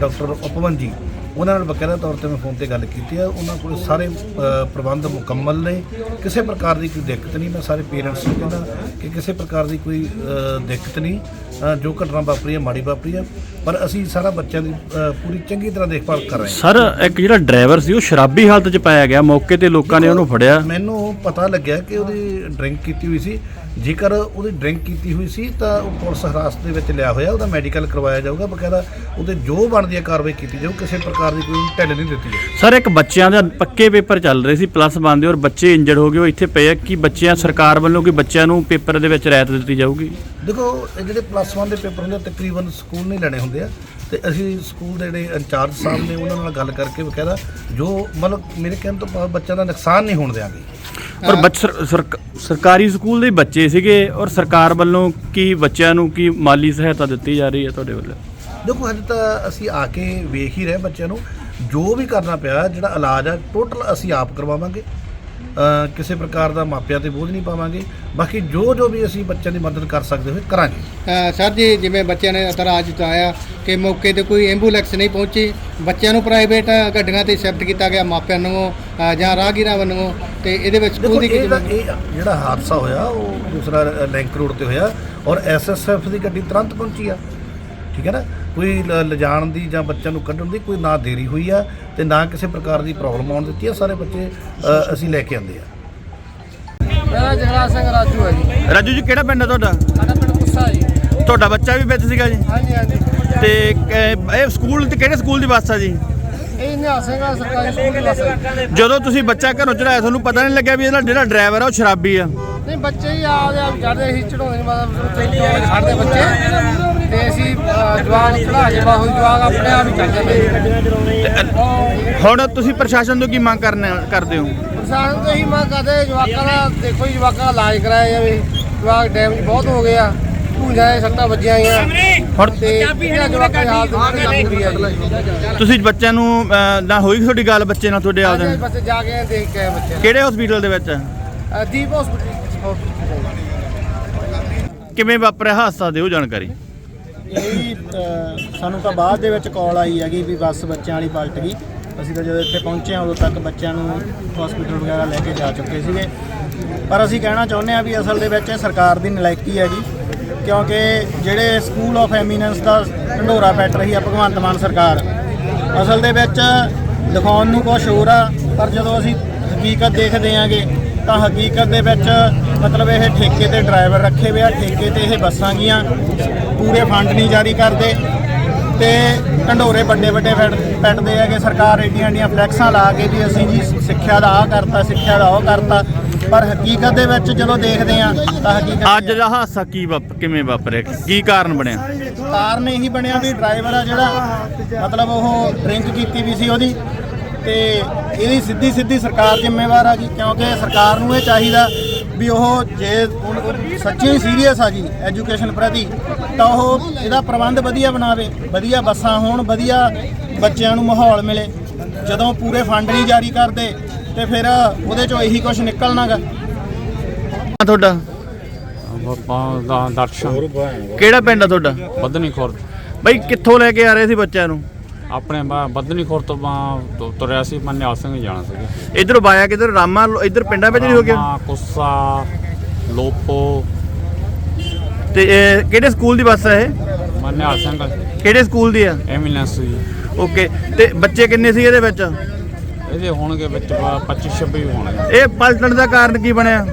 Speaker 4: ਡਾਕਟਰ ਉਪਵਨ ਜੀ। ਉਹਨਾਂ ਨਾਲ ਬਕਾਇਦਾ ਤੌਰ ਤੇ ਮੈਂ ਫੋਨ ਤੇ ਗੱਲ ਕੀਤੀ ਹੈ ਉਹਨਾਂ ਕੋਲ ਸਾਰੇ ਅ, ਪ੍ਰਬੰਧ ਮੁਕੰਮਲ ਨੇ। ਕਿਸੇ ਪ੍ਰਕਾਰ ਦੀ ਕੋਈ ਦਿੱਕਤ ਨਹੀਂ। ਮੈਂ ਸਾਰੇ ਪੇਰੈਂਟਸ ਨੂੰ ਕਹਿੰਦਾ ਕਿ ਕਿਸੇ ਪ੍ਰਕਾਰ ਦੀ ਕੋਈ ਅ, ਦਿੱਕਤ ਨਹੀਂ। ਅ, ਜੋ ਘਟਨਾ ਵਾਪਰੀ ਹੈ ਮਾੜੀ ਵਾਪਰੀ ਹੈ ਪਰ ਅਸੀਂ ਸਾਰਾ ਬੱਚਿਆਂ ਦੀ ਅ, ਪੂਰੀ ਚੰਗੀ ਤਰ੍ਹਾਂ ਦੇਖਭਾਲ ਕਰ ਰਹੇ ਹਾਂ।
Speaker 8: ਸਰ ਇੱਕ ਜਿਹੜਾ ਡਰਾਈਵਰ ਸੀ ਉਹ ਸ਼ਰਾਬੀ ਹਾਲਤ 'ਚ ਪਾਇਆ ਗਿਆ। ਮੌਕੇ ਤੇ ਲੋਕਾਂ ਨੇ ਉਹਨੂੰ ਫੜਿਆ।
Speaker 4: ਮੈਨੂੰ ਪਤਾ ਲੱਗਿਆ ਕਿ ਉਹਦੀ ਡਰਿੰਕ ਕੀਤੀ ਹੋਈ ਸੀ। ਜੇਕਰ ਉਹਦੀ ਡਰਿੰਕ ਕੀਤੀ ਹੋਈ ਸੀ ਤਾਂ ਉਹ ਪੁਲਿਸ ਹਿਰਾਸਤ ਦੇ ਵਿੱਚ ਲਿਆ ਹੋਇਆ ਉਹਦਾ ਮੈਡੀਕਲ ਕਰਵਾਇਆ ਜਾਊਗਾ ਬਕਾਇਦਾ ਉਹਦੇ ਜੋ ਬਣਦੀ ਹੈ ਕਾਰਵਾਈ ਕੀਤੀ ਜਾਊ ਕਿਸੇ ਪ੍ਰਕਾਰ ਦੀ ਕੋਈ ਢਿੱਲ ਨਹੀਂ ਦਿੱਤੀ ਜਾਊ।
Speaker 8: ਸਰ ਇੱਕ ਬੱਚਿਆਂ ਦਾ ਪੱਕੇ ਪੇਪਰ ਚੱਲ ਰਹੇ ਸੀ ਪਲੱਸ ਬੰਦੇ ਔਰ ਬੱਚੇ ਇੰਜਰਡ ਹੋ ਗਏ ਉਹ ਇੱਥੇ ਪਏ ਆ ਕਿ ਬੱਚਿਆਂ ਸਰਕਾਰ ਵੱਲੋਂ ਕਿ ਬੱਚਿਆਂ ਨੂੰ ਪੇਪਰ ਦੇ ਵਿੱਚ ਰਾਇਤ ਦਿੱਤੀ ਜਾਊਗੀ?
Speaker 4: ਦੇਖੋ ਇਹ ਜਿਹੜੇ ਪਲੱਸ 1 ਦੇ ਪੇਪਰ ਹੁੰਦੇ ਆ, ਤਕਰੀਬਨ ਸਕੂਲ ਨਹੀਂ ਲੈਣੇ ਹੁੰਦੇ ਆ। ਤੇ ਅਸੀਂ ਸਕੂਲ ਦੇ ਜਿਹੜੇ ਇੰਚਾਰਜ ਸਾਹਿਬ ਨੇ ਉਹਨਾਂ ਨਾਲ ਗੱਲ ਕਰਕੇ ਬਕਾਇਦਾ ਜੋ ਮਤਲਬ ਮੇਰੇ ਕਹਿਣ ਤੋਂ ਭਾਵ ਬੱਚਿਆਂ ਦਾ ਨੁਕਸਾਨ ਨਹੀਂ ਹੋਣ ਦਿਆਂਗੇ।
Speaker 8: ਪਰ ਬੱਚ ਸਰ- ਸਰਕ- ਸਰਕਾਰੀ ਸਕੂਲ ਦੇ ਬੱਚੇ ਸੀਗੇ ਔਰ ਸਰਕਾਰ ਵੱਲੋਂ ਕੀ ਬੱਚਿਆਂ ਨੂੰ ਕੀ ਮਾਲੀ ਸਹਾਇਤਾ ਦਿੱਤੀ ਜਾ ਰਹੀ ਹੈ ਤੁਹਾਡੇ ਵੱਲੋਂ?
Speaker 4: ਦੇਖੋ ਹਜੇ ਤਾਂ ਅਸੀਂ ਆ ਕੇ ਵੇਖ ਹੀ ਰਹੇ ਬੱਚਿਆਂ ਨੂੰ। ਜੋ ਵੀ ਕਰਨਾ ਪਿਆ ਜਿਹੜਾ ਇਲਾਜ ਆ ਟੋਟਲ ਅਸੀਂ ਆਪ ਕਰਵਾਵਾਂਗੇ। ਕਿਸੇ ਪ੍ਰਕਾਰ ਦਾ ਮਾਪਿਆਂ ਤੇ ਬੋਝ ਨਹੀਂ ਪਾਵਾਂਗੇ। ਬਾਕੀ ਜੋ ਜੋ ਵੀ ਅਸੀਂ ਬੱਚਿਆਂ ਦੀ ਮਦਦ ਕਰ ਸਕਦੇ ਹੋਏ ਕਰਾਂਗੇ।
Speaker 11: ਸਰ ਜੀ ਜਿਵੇਂ ਬੱਚਿਆਂ ਨੇ ਇਤਰਾਜ਼ ਜਤਾਇਆ ਕਿ ਮੌਕੇ ਤੇ ਕੋਈ ਐਂਬੂਲੈਂਸ ਨਹੀਂ ਪਹੁੰਚੀ ਬੱਚਿਆਂ ਨੂੰ ਪ੍ਰਾਈਵੇਟ ਗੱਡੀਆਂ ਤੇ ਸ਼ਿਫਟ ਕੀਤਾ ਗਿਆ ਮਾਪਿਆਂ ਨੂੰ ਜਾਂ ਰਾਹਗੀਰਾਂ ਵੱਲੋਂ ਤੇ ਇਹਦੇ ਵਿੱਚ ਸਕੂਲ ਦੀ
Speaker 4: ਜਿਹੜਾ ਹਾਦਸਾ ਹੋਇਆ ਉਹ ਦੂਸਰਾ ਲਿੰਕ ਰੋਡ ਤੇ ਹੋਇਆ ਔਰ ਐਸਐਸਐਫ ਦੀ ਗੱਡੀ ਤੁਰੰਤ ਪਹੁੰਚੀ ਆ। ਠੀਕ ਹੈ ਨਾ? ਕੋਈ ਲਿਜਾਣ ਦੀ ਜਾਂ ਬੱਚਿਆਂ ਨੂੰ ਕੱਢਣ ਦੀ ਕੋਈ ਨਾ ਦੇਰੀ ਹੋਈ ਆ ਤੇ ਨਾ ਕਿਸੇ ਪ੍ਰਕਾਰ ਦੀ ਪ੍ਰੋਬਲਮ ਆਉਣ ਦਿੱਤੀ ਆ ਸਾਰੇ ਬੱਚੇ ਅਸੀਂ ਲੈ ਕੇ ਆਂਦੇ ਆ।
Speaker 11: ਮੇਰਾ ਜਗਰਾਜ ਸਿੰਘ ਰਾਜੂ ਹੈ ਜੀ।
Speaker 8: ਰਾਜੂ ਜੀ ਕਿਹੜਾ ਪਿੰਡ ਹੈ ਤੁਹਾਡਾ?
Speaker 11: ਸਾਡਾ ਪਿੰਡ ਗੁੱਸਾ ਜੀ।
Speaker 8: ਤੁਹਾਡਾ ਬੱਚਾ ਵੀ ਵਿੱਚ ਸੀਗਾ ਜੀ?
Speaker 11: ਹਾਂਜੀ ਹਾਂਜੀ।
Speaker 8: ਤੇ ਇਹ ਸਕੂਲ ਤੇ ਕਿਹੜੇ ਸਕੂਲ ਦੀ ਬੱਸ ਆ ਜੀ?
Speaker 11: ਇਹ ਨਿਹਾਲ ਸਿੰਘ ਸਰਕਾਰੀ ਸਕੂਲ ਦੀ ਬੱਸ ਹੈ
Speaker 8: ਜਦੋਂ ਤੁਸੀਂ ਬੱਚਾ ਘਰੋਂ ਚੜਾਇਆ ਤੁਹਾਨੂੰ ਪਤਾ ਨਹੀਂ ਲੱਗਿਆ ਵੀ ਇਹਦਾ ਜਿਹੜਾ ਡਰਾਈਵਰ ਆ ਉਹ ਸ਼ਰਾਬੀ ਆ।
Speaker 11: ਨਹੀਂ ਬੱਚੇ ਹੀ ਆਪਦੇ ਆਪ ਚੜਦੇ ਸੀ ਚੜਾਉਂਦੇ ਨਹੀਂ ਮਤਲਬ ਛੱਡਦੇ ਬੱਚੇ। ਤੇ ਅਸੀਂ ਅ, ਜਵਾਕ ਚੜਾ ਕੇ ਬਾਹੂ ਜਵਾਕ ਆਪਣੇ ਆਪ ਹੀ ਚੜ ਜਾਂਦੇ
Speaker 8: ਹੁਣ ਤੁਸੀਂ ਪ੍ਰਸ਼ਾਸਨ ਤੋਂ ਕੀ ਮੰਗ ਕਰਨੇ ਕਰਦੇ ਹੋ?
Speaker 11: ਪ੍ਰਸ਼ਾਸਨ ਤੋਂ ਇਹੀ ਮੰਗ ਕਰਦੇ ਜਵਾਕਾਂ ਦਾ ਦੇਖੋ ਜੀ ਜਵਾਕਾਂ ਦਾ ਇਲਾਜ ਕਰਾਇਆ ਜਾਵੇ। ਜਵਾਕ ਡੈਮੇਜ ਬਹੁਤ ਹੋ ਗਏ ਆ ਭੂੰਜਾਂ ਦੇ ਸੱਟਾਂ ਵੱਜੀਆਂ ਆਈਆਂ।
Speaker 8: ਹੁਣ
Speaker 11: ਤੇ ਜਵਾਕਾਂ ਦੀ ਹਾਲਤ ਬਹੁਤ ਗੰਭੀਰ ਹੈ ਜੀ।
Speaker 8: ਤੁਸੀਂ ਬੱਚਿਆਂ ਨੂੰ ਨਾ ਹੋਈ ਤੁਹਾਡੀ ਗੱਲ ਬੱਚੇ ਨਾਲ ਤੁਹਾਡੇ ਆਪਦੇ?
Speaker 11: ਬਸ ਜਾ ਕੇ ਦੇਖ ਕੇ ਬੱਚੇ
Speaker 8: ਕਿਹੜੇ ਹਸਪੀਟਲ ਦੇ ਵਿੱਚ?
Speaker 11: ਦੀਪ ਹਸਪੀਟਲ
Speaker 8: ਕਿਵੇਂ ਵਾਪਰਿਆ ਹਾਦਸਾ ਦਿਓ ਜਾਣਕਾਰੀ।
Speaker 3: ਇਹ ਸਾਨੂੰ ਤਾਂ ਬਾਅਦ ਦੇ ਵਿੱਚ ਕਾਲ ਆਈ ਹੈਗੀ ਵੀ ਬੱਸ ਬੱਚਿਆਂ ਵਾਲੀ ਪਲਟ ਗਈ। ਅਸੀਂ ਤਾਂ ਜਦੋਂ ਇੱਥੇ ਪਹੁੰਚੇ ਹਾਂ, ਉਦੋਂ ਤੱਕ ਬੱਚਿਆਂ ਨੂੰ ਹਸਪੀਟਲ ਵਗੈਰਾ ਲੈ ਕੇ ਜਾ ਚੁੱਕੇ ਸੀਗੇ। ਪਰ ਅਸੀਂ ਕਹਿਣਾ ਚਾਹੁੰਦੇ ਹਾਂ ਵੀ ਅਸਲ ਦੇ ਵਿੱਚ ਇਹ ਸਰਕਾਰ ਦੀ ਨਲਾਇਕੀ ਹੈ ਜੀ ਕਿਉਂਕਿ ਜਿਹੜੇ ਸਕੂਲ ਆਫ ਐਮੀਨੈਂਸ ਦਾ ਢੰਡੋਰਾ ਪੈਟ ਰਹੀ ਆ ਭਗਵੰਤ ਮਾਨ ਸਰਕਾਰ, ਅਸਲ ਦੇ ਵਿੱਚ ਦਿਖਾਉਣ ਨੂੰ ਕੁਛ ਹੋਰ ਆ, ਪਰ ਜਦੋਂ ਅਸੀਂ ਹਕੀਕਤ ਦੇਖਦੇ ਆਂਗੇ ਤਾਂ ਹਕੀਕਤ ਦੇ ਵਿੱਚ ਮਤਲਬ ਇਹ ਠੇਕੇ ਤੇ ਡਰਾਈਵਰ ਰੱਖੇ ਹੋਏ ਆ ਠੇਕੇ ਤੇ ਇਹ ਬੱਸਾਂ ਗੀਆਂ ਪੂਰੇ ਫੰਡ ਨਹੀਂ ਜਾਰੀ ਕਰਦੇ ਤੇ ਢੰਡੋਰੇ ਵੱਡੇ ਵੱਡੇ ਪੈਟ- ਪੈਟਦੇ ਹੈਗੇ ਸਰਕਾਰ ਏਡੀਆਂ ਏਡੀਆਂ ਫਲੈਕਸਾਂ ਲਾ ਕੇ ਵੀ ਅਸੀਂ ਜੀ ਸਿੱਖਿਆ ਦਾ ਆਹ ਕਰਤਾ ਸਿੱਖਿਆ ਦਾ ਉਹ ਕਰਤਾ ਪਰ ਹਕੀਕਤ ਦੇ ਵਿੱਚ ਜਦੋਂ ਦੇਖਦੇ ਆ ਤਾਂ ਹਕੀਕਤ
Speaker 8: ਅੱਜ ਦਾ ਹਾਦਸਾ ਕੀ ਵਾਪ ਕਿਵੇਂ ਵਾਪਰਿਆ? ਕੀ ਕਾਰਨ ਬਣਿਆ?
Speaker 3: ਕਾਰਨ ਇਹੀ ਬਣਿਆ ਵੀ ਡਰਾਈਵਰ ਆ ਜਿਹੜਾ ਮਤਲਬ ਉਹ ਡਰਿੰਕ ਕੀਤੀ ਵੀ ਸੀ ਉਹਦੀ ਤੇ ਇਹਦੀ ਸਿੱਧੀ ਸਿੱਧੀ ਸਰਕਾਰ ਜ਼ਿੰਮੇਵਾਰ ਆ ਜੀ ਕਿਉਂਕਿ ਸਰਕਾਰ ਨੂੰ ਇਹ ਚਾਹੀਦਾ ਵੀ ਉਹ ਜੇ ਸੱਚੀ ਸੀਰੀਅਸ ਆ ਜੀ ਐਜੂਕੇਸ਼ਨ ਪ੍ਰਤੀ ਤਾਂ ਉਹ ਇਹਦਾ ਪ੍ਰਬੰਧ ਵਧੀਆ ਬਣਾਵੇ ਵਧੀਆ ਬੱਸਾਂ ਹੋਣ ਵਧੀਆ ਬੱਚਿਆਂ ਨੂੰ ਮਾਹੌਲ ਮਿਲੇ। ਜਦੋਂ ਪੂਰੇ ਫੰਡ ਨਹੀਂ ਜਾਰੀ ਕਰਦੇ ਤੇ ਫਿਰ ਉਹਦੇ ਚੋਂ ਇਹੀ ਕੁਝ ਨਿਕਲਣਾਗਾ।
Speaker 8: ਤੁਹਾਡਾ?
Speaker 12: ਆਪਾਂ ਦਾ ਦਰਸ਼ਨ।
Speaker 8: ਕਿਹੜਾ ਪਿੰਡ ਆ ਤੁਹਾਡਾ?
Speaker 12: ਬੱਦਨੀ ਖੁਰਦ।
Speaker 8: ਬਈ ਕਿੱਥੋਂ ਲੈ ਕੇ ਆ ਰਹੇ ਸੀ ਬੱਚਿਆਂ ਨੂੰ?
Speaker 12: ਆਪਣੇ ਬੱਦਨੀ ਖੁਰਦ ਤੋਂ ਬਾ- ਤੁ- ਤੁਰਿਆ ਸੀ ਮੈਂ ਨਿਹਾਲ ਸਿੰਘ ਜਾਣਾ ਸੀਗਾ।
Speaker 8: ਇਧਰੋਂ ਬਾਇਆ ਕਿਧਰ? ਰਾਮਾ ਇਧਰ ਪਿੰਡਾਂ ਵਿੱਚ ਨਹੀਂ ਹੋ ਗਿਆ?
Speaker 12: ਕੁੱਸਾ ਲੋਪੋ।
Speaker 8: ਤੇ ਇਹ ਕਿਹੜੇ ਸਕੂਲ ਦੀ ਬੱਸ ਹੈ ਇਹ?
Speaker 12: ਮੈਂ ਨਿਹਾਲ ਸਿੰਘ
Speaker 8: ਕਿਹੜੇ ਸਕੂਲ ਦੀ ਆ?
Speaker 12: ਐਮੀਨੈਂਸ ਜੀ
Speaker 8: ਓਕੇ। ਤੇ ਬੱਚੇ ਕਿੰਨੇ ਸੀ ਇਹਦੇ ਵਿੱਚ?
Speaker 12: ਇਹਦੇ ਹੋਣਗੇ ਵਿੱਚ 25 26 ਹੋਣਗੇ।
Speaker 8: ਇਹ ਪਲਟਣ ਦਾ ਕਾਰਨ ਕੀ ਬਣਿਆ?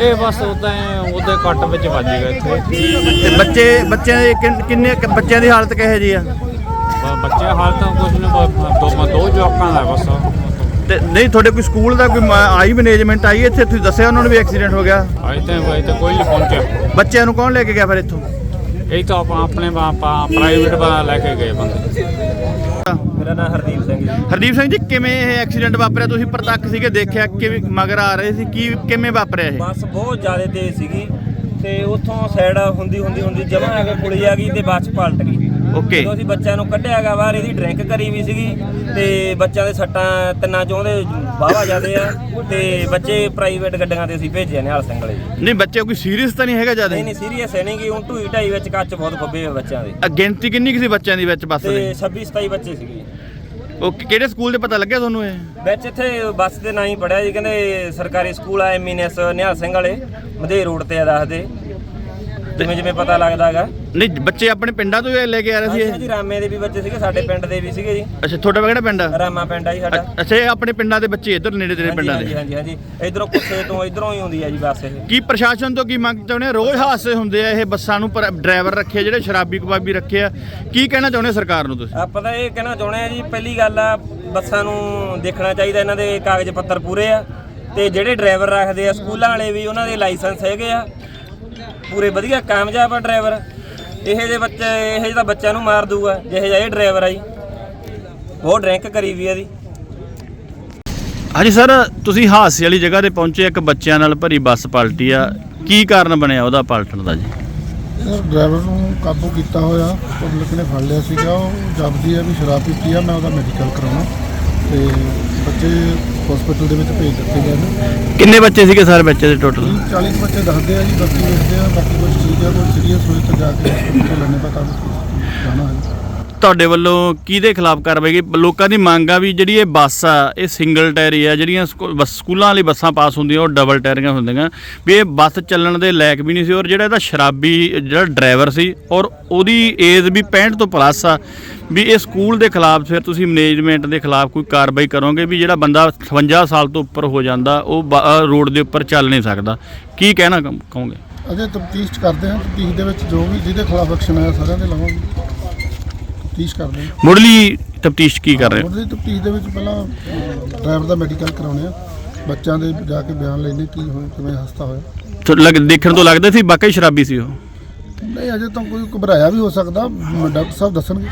Speaker 12: ਇਹ ਬਸ ਉਦਾਂ ਉਹਦੇ ਕੱਟ ਵਿੱਚ ਵੱਜ ਗਏ ਇੱਥੇ।
Speaker 8: ਤੇ ਬੱਚੇ ਬੱਚਿਆਂ ਦੇ ਕਿੰਨ- ਕਿੰਨੇ ਕੁ ਬੱਚਿਆਂ ਦੀ ਹਾਲਤ ਕਿਹੋ ਜੀ ਆ?
Speaker 12: ਬੱਚੇ ਹਾਲ ਤਾਂ ਕੁਝ ਨਹੀਂ ਬ- ਦੋ ਦੋ ਜਵਾਕਾਂ ਦਾ ਬਸ।
Speaker 8: ਤੇ ਨਹੀਂ ਤੁਹਾਡੇ ਕੋਈ ਸਕੂਲ ਦਾ ਕੋਈ ਮ- ਆਈ ਮੈਨੇਜਮੈਂਟ ਆਈ ਇੱਥੇ? ਤੁਸੀਂ ਦੱਸਿਆ ਉਹਨਾਂ ਨੂੰ ਵੀ ਐਕਸੀਡੈਂਟ ਹੋ ਗਿਆ?
Speaker 12: ਅਜੇ ਤਾਂ ਅਜੇ ਤਾਂ ਕੋਈ ਨਹੀਂ ਪਹੁੰਚਿਆ।
Speaker 8: ਬੱਚਿਆਂ ਨੂੰ ਕੌਣ ਲੈ ਕੇ ਗਿਆ ਫਿਰ ਇੱਥੋਂ?
Speaker 12: ਇਹ ਤਾਂ ਆਪਾਂ ਆਪਣੇ ਆਪਾਂ ਪ੍ਰਾਈਵੇਟ ਲੈ ਕੇ ਗਏ ਬੰਦੇ।
Speaker 6: ਮੇਰਾ ਨਾਮ ਹਰਦੀਪ ਸਿੰਘ ਜੀ।
Speaker 8: ਹਰਦੀਪ ਸਿੰਘ ਜੀ ਕਿਵੇਂ ਇਹ ਐਕਸੀਡੈਂਟ ਵਾਪਰਿਆ? ਤੁਸੀਂ ਪ੍ਰਤੱਖ ਸੀਗੇ ਦੇਖਿਆ ਕਿਵੇਂ ਮਗਰ ਆ ਰਹੇ ਸੀ ਕੀ ਕਿਵੇਂ ਵਾਪਰਿਆ ਇਹ?
Speaker 6: ਬੱਸ ਬਹੁਤ ਜ਼ਿਆਦਾ ਤੇਜ਼ ਸੀਗੀ ਤੇ ਉੱਥੋਂ ਸਾਈਡ ਹੁੰਦੀ ਹੁੰਦੀ ਹੁੰਦੀ ਜਮਾ ਆ ਕੇ ਪੁਲੀ ਆ ਗਈ ਤੇ ਬੱਸ ਪਲਟ ਗਈ।
Speaker 8: ਓਕੇ
Speaker 6: ਜਦੋਂ ਅਸੀਂ ਬੱਚਿਆਂ ਨੂੰ ਕੱਢਿਆਗਾ ਬਾਹਰ ਇਹਦੀ ਡਰਿੰਕ ਕਰੀ ਵੀ ਸੀਗੀ ਤੇ ਬੱਚਿਆਂ ਦੇ ਸੱਟਾਂ ਤਿੰਨਾਂ ਚੋਂ ਦੇ ਜਾਂਦੇ ਆ ਤੇ ਬੱਚੇ ਪ੍ਰਾਈਵੇਟ ਗੱਡੀਆਂ ਤੇ ਅਸੀਂ ਭੇਜੇ ਨੇ ਹਾਲ ਜੀ।
Speaker 8: ਨਹੀਂ ਬੱਚੇ ਕੋਈ ਸੀਰੀਅਸ ਤਾਂ ਨਹੀਂ ਹੈਗਾ ਜ਼ਿਆਦਾ?
Speaker 6: ਨਹੀਂ ਨਹੀਂ ਸੀਰੀਅਸ ਹੈ ਨਹੀਂ ਕਿ ਹੁਣ ਢੂਈ ਢਾਈ ਵਿੱਚ ਕੱਚ ਬਹੁਤ ਖੱਬੇ ਹੋਏ ਬੱਚਿਆਂ ਦੇ।
Speaker 8: ਗਿਣਤੀ ਕਿੰਨੀ ਕੁ ਸੀ ਬੱਚਿਆਂ ਦੀ ਵਿੱਚ ਬੱਸ
Speaker 6: ਤੇ
Speaker 8: ਦੇ?
Speaker 6: 26 27 ਬੱਚੇ ਸੀਗੇ
Speaker 8: ਓਕੇ ਕਿਹੜੇ ਸਕੂਲ ਦੇ ਪਤਾ ਲੱਗਿਆ ਤੁਹਾਨੂੰ ਇਹ?
Speaker 6: ਵਿੱਚ ਇੱਥੇ ਬੱਸ ਦੇ ਨਾਂ ਹੀ ਪੜਿਆ ਜੀ ਕਹਿੰਦੇ ਸਰਕਾਰੀ ਸਕੂਲ ਆ ਐਮਐਨਐਸ ਨਿਹਾਲ ਸਿੰਘ ਵਾਲੇ ਮਧੇ ਰੋਡ ਤੇ ਆ ਦੱਸਦੇ। ਜਿਵੇਂ ਜਿਵੇਂ ਪਤਾ ਲੱਗਦਾਗਾ
Speaker 8: ਨਹੀਂ ਬੱਚੇ ਆਪਣੇ ਪਿੰਡਾਂ ਤੋਂ ਹੀ ਲੈ ਕੇ ਆ ਰਹੇ ਸੀ ਇਹ?
Speaker 6: ਹਾਂਜੀ ਰਾਮੇ ਦੇ ਵੀ ਬੱਚੇ ਸੀਗੇ ਸਾਡੇ ਪਿੰਡ ਦੇ ਵੀ ਸੀਗੇ ਜੀ।
Speaker 8: ਅੱਛਾ ਤੁਹਾਡਾ ਕਿਹੜਾ ਪਿੰਡ ਆ?
Speaker 6: ਰਾਮਾ ਪਿੰਡ ਆ ਜੀ ਸਾਡਾ।
Speaker 8: ਅੱਛਾ ਇਹ ਆਪਣੇ ਪਿੰਡਾਂ ਦੇ ਬੱਚੇ ਇੱਧਰ ਨੇੜੇ ਤੇਰੇ
Speaker 6: ਹਾਂਜੀ
Speaker 8: ਪਿੰਡਾਂ
Speaker 6: ਹਾਂਜੀ
Speaker 8: ਦੇ?
Speaker 6: ਹਾਂਜੀ ਹਾਂਜੀ। ਇਧਰੋਂ ਕੁੱਸੇ ਤੋਂ ਇਧਰੋਂ ਹੀ ਆਉਂਦੀ ਆ ਜੀ ਬੱਸ ਇਹ।
Speaker 8: ਕੀ ਪ੍ਰਸ਼ਾਸਨ ਤੋਂ ਕੀ ਮੰਗ ਚਾਹੁੰਦੇ ਆ ਰੋਜ਼ ਹਾਦਸੇ ਹੁੰਦੇ ਆ ਇਹ ਬੱਸਾਂ ਨੂੰ ਪਰ ਡਰਾਈਵਰ ਰੱਖੇ ਆ, ਜਿਹੜੇ ਸ਼ਰਾਬੀ ਕਬਾਬੀ ਰੱਖੇ ਆ। ਕੀ ਕਹਿਣਾ ਚਾਹੁੰਦੇ ਆ ਸਰਕਾਰ ਨੂੰ ਤੁਸੀਂ?
Speaker 6: ਆਪਾਂ ਤਾਂ ਇਹ ਕਹਿਣਾ ਚਾਹੁੰਦੇ ਆ ਜੀ ਪਹਿਲੀ ਗੱਲ ਆ ਬੱਸਾਂ ਨੂੰ ਦੇਖਣਾ ਚਾਹੀਦਾ ਇਹਨਾਂ ਦੇ ਕਾਗਜ਼ ਪੱਤਰ ਪੂਰੇ ਆ। ਤੇ ਜਿਹੜੇ ਡਰਾਈਵਰ ਰੱਖਦੇ ਆ ਸਕੂਲਾਂ ਵਾਲੇ ਵੀ ਉਹਨਾਂ ਦੇ ਲਾਇਸੈਂਸ ਹੈਗੇ ਆ। ਪੂਰੇ ਵਧੀਆ ਕਾਮਯਾਬ ਆ ਡਰਾਈਵਰ ਇਹੋ ਜਿਹੇ ਬੱਚੇ ਇਹੋ ਜਿਹੇ ਤਾਂ ਬੱਚਿਆਂ ਨੂੰ ਮਾਰ ਦੂਗਾ ਜਿਹੋ ਜਿਹਾ ਇਹ ਡਰਾਈਵਰ ਆ ਜੀ। ਬਹੁਤ ਡਰਿੰਕ ਕਰੀ ਵੀ ਆ ਦੀ
Speaker 8: ਹਾਂਜੀ ਸਰ ਤੁਸੀਂ ਹਾਦਸੇ ਵਾਲੀ ਜਗ੍ਹਾ ਤੇ ਪਹੁੰਚੇ ਇੱਕ ਬੱਚਿਆਂ ਨਾਲ ਭਰੀ ਬੱਸ ਪਲਟੀ ਆ। ਕੀ ਕਾਰਨ ਬਣਿਆ ਉਹਦਾ ਪਲਟਣ ਦਾ ਜੀ?
Speaker 7: ਸਰ ਡਰਾਈਵਰ ਨੂੰ ਕਾਬੂ ਕੀਤਾ ਹੋਇਆ ਪਬਲਿਕ ਨੇ ਫੜ ਲਿਆ ਸੀਗਾ ਉਹ ਜਬਦੀ ਹੈ ਵੀ ਸ਼ਰਾਬ ਪੀਤੀ ਆ ਮੈਂ ਉਹਦਾ ਮੈਡੀਕਲ ਕਰਾਉਣਾ। ਤੇ ਬੱਚੇ ਹਸਪੀਟਲ ਦੇ ਵਿੱਚ ਭੇਜ ਦਿੱਤੇ ਗਏ ਨੇ।
Speaker 8: ਕਿੰਨੇ ਬੱਚੇ ਸੀਗੇ ਸਾਰੇ ਬੱਚੇ ਦੇ ਟੋਟਲ
Speaker 7: 40 ਕੁ ਬੱਚੇ ਦੱਸਦੇ ਆ ਜੀ ਬਾਕੀ ਵੇਖਦੇ ਆ ਬਾਕੀ ਕੁਝ ਠੀਕ ਆ ਕੋਈ ਸੀਰੀਅਸ ਹੋਏ ਤਾਂ ਜਾ ਕੇ ਹਸਪੀਟਲ ਲੈਣੇ ਪਤਾ ਜਾਣਾ ਹੈ।
Speaker 8: ਤੁਹਾਡੇ ਵੱਲੋਂ ਕਿਹਦੇ ਖਿਲਾਫ ਕਾਰਵਾਈ ਕੀ ਲੋਕਾਂ ਦੀ ਮੰਗ ਆ ਵੀ ਜਿਹੜੀ ਇਹ ਬੱਸ ਆ ਇਹ ਸਿੰਗਲ ਟਾਇਰੀ ਆ ਜਿਹੜੀਆਂ ਸਕੂ- ਬੱਸ- ਸਕੂਲਾਂ ਵਾਲੀ ਬੱਸਾਂ ਪਾਸ ਹੁੰਦੀਆਂ ਉਹ ਡਬਲ ਟਾਇਰੀਆਂ ਹੁੰਦੀਆਂ। ਵੀ ਇਹ ਬੱਸ ਚੱਲਣ ਦੇ ਲਾਇਕ ਵੀ ਨਹੀਂ ਸੀ ਔਰ ਜਿਹੜਾ ਇਹਦਾ ਸ਼ਰਾਬੀ ਜਿਹੜਾ ਡਰਾਈਵਰ ਸੀ ਔਰ ਉਹਦੀ ਏਜ ਵੀ 65 ਤੋਂ ਪਲੱਸ ਆ ਵੀ ਇਹ ਸਕੂਲ ਦੇ ਖਿਲਾਫ ਫਿਰ ਤੁਸੀਂ ਮੈਨੇਜਮੈਂਟ ਦੇ ਖਿਲਾਫ ਕੋਈ ਕਾਰਵਾਈ ਕਰੋਗੇ ਵੀ ਜਿਹੜਾ ਬੰਦਾ 58 ਸਾਲ ਤੋਂ ਉੱਪਰ ਹੋ ਜਾਂਦਾ ਉਹ ਬ- ਅ, ਰੋਡ ਦੇ ਉੱਪਰ ਚੱਲ ਨਹੀਂ ਸਕਦਾ? ਕੀ ਕਹਿਣਾ ਕਹੋ- ਕਹੋਗੇ?
Speaker 7: ਅਜੇ ਤਫਤੀਸ਼ ਕਰਦੇ ਹਾਂ ਤਫਤੀਸ਼ ਦੇ ਵਿੱਚ ਜੋ ਵੀ ਜਿਹਦੇ ਖਿਲਾਫ ਐਕਸ਼ਨ ਆਇਆ ਸਾਰਿਆਂ ਦੇ ਲਵਾਂਗੇ। ਤਫਤੀਸ਼ ਕਰਦੇ ਹਾਂ
Speaker 8: ਮੁੱਢਲੀ ਤਫਤੀਸ਼ ਕੀ ਕਰ ਰਹੇ ਹੋ?
Speaker 7: ਉਹਦੀ ਤਫਤੀਸ਼ ਦੇ ਵਿੱਚ ਪਹਿਲਾਂ ਡਰਾਈਵਰ ਦਾ ਮੈਡੀਕਲ ਕਰਾਉਣੇ ਆ। ਬੱਚਿਆਂ ਦੇ ਜਾ ਕੇ ਬਿਆਨ ਲੈਣੇ ਕੀ ਹੋਇਆ ਕਿਵੇਂ ਹਸਤਾ ਹੋਇਆ।
Speaker 8: ਤੋ ਲੱਗ- ਦੇਖਣ ਤੋਂ ਲੱਗਦਾ ਸੀ ਵਾਕਈ ਸ਼ਰਾਬੀ ਸੀ ਉਹ।
Speaker 7: ਨਹੀਂ ਅਜੇ ਤਾਂ ਕੋਈ ਘਬਰਾਇਆ ਵੀ ਹੋ ਸਕਦਾ ਡਾਕਟਰ ਸਾਹਿਬ ਦੱਸਣਗੇ।